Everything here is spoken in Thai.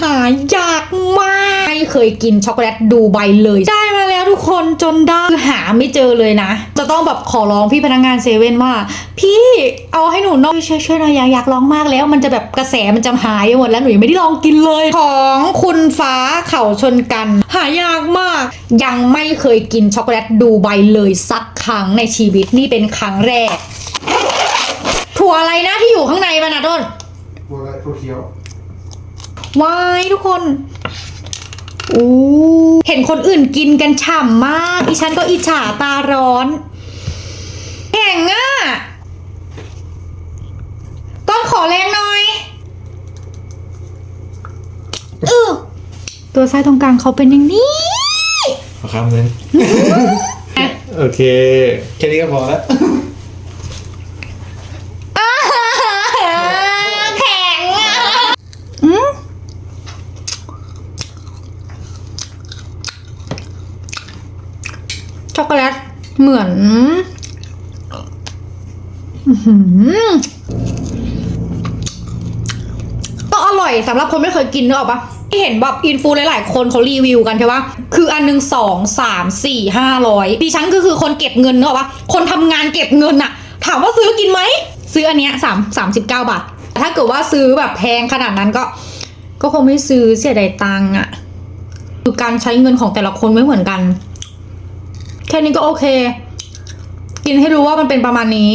หายากมาก ไม่เคยกินช็อกโกแลตดูไบเลย ได้มาแล้วทุกคนจนได้คือหาไม่เจอเลยนะ จะต้องแบบขอร้องพี่พนักงานเซเว่นว่า พี่เอาให้หนูหน่อยช่วยช่วยหน่อยอยากอยากลองมากแล้ว มันจะแบบกระแสมันจะหายหมดแล้วหนูยังไม่ได้ลองกินเลย ของคุณฟ้าเข่าชนกัน หายากมาก ยังไม่เคยกินช็อกโกแลตดูไบเลยสักครั้งในชีวิตนี่เป็นครั้งแรก ถั่วอะไรนะที่อยู่ข้างในมันนะต้น ตัวอะไรตัวเขียว วายทุกคนอู้เห็นคนอื่นกินกันฉ่ำมากดิฉันก็อิจฉาตาร้อนแข่งอะต้นขอแรงหน่อยเออตัวไส้ตรงกลางเขาเป็นอย่างนี้ขอคำหนึ่งโอเค แค่นี้ก็พอแล้ว แข็งอะอืม ช็อกโกแลตเหมือนก็อร่อยสำหรับคนไม่เคยกินนึกออกปะที่เห็นแบบอินฟูหลายๆคนเขารีวิวกันใช่ปะคืออันหนึ่งสองสามสี่ห้าร้อยดิฉันก็คือคนเก็บเงินนึกออกปะคนทำงานเก็บเงินอะถามว่าซื้อกินไหม ซื้ออันเนี้ยสามสามสิบเก้าบาท ถ้าเกิดว่าซื้อแบบแพงขนาดนั้นก็ ก็คงไม่ซื้อเสียดายตังค์อะคือการใช้เงินของแต่ละคนไม่เหมือนกัน แค่นี้ก็โอเค กินให้รู้ว่ามันเป็นประมาณนี้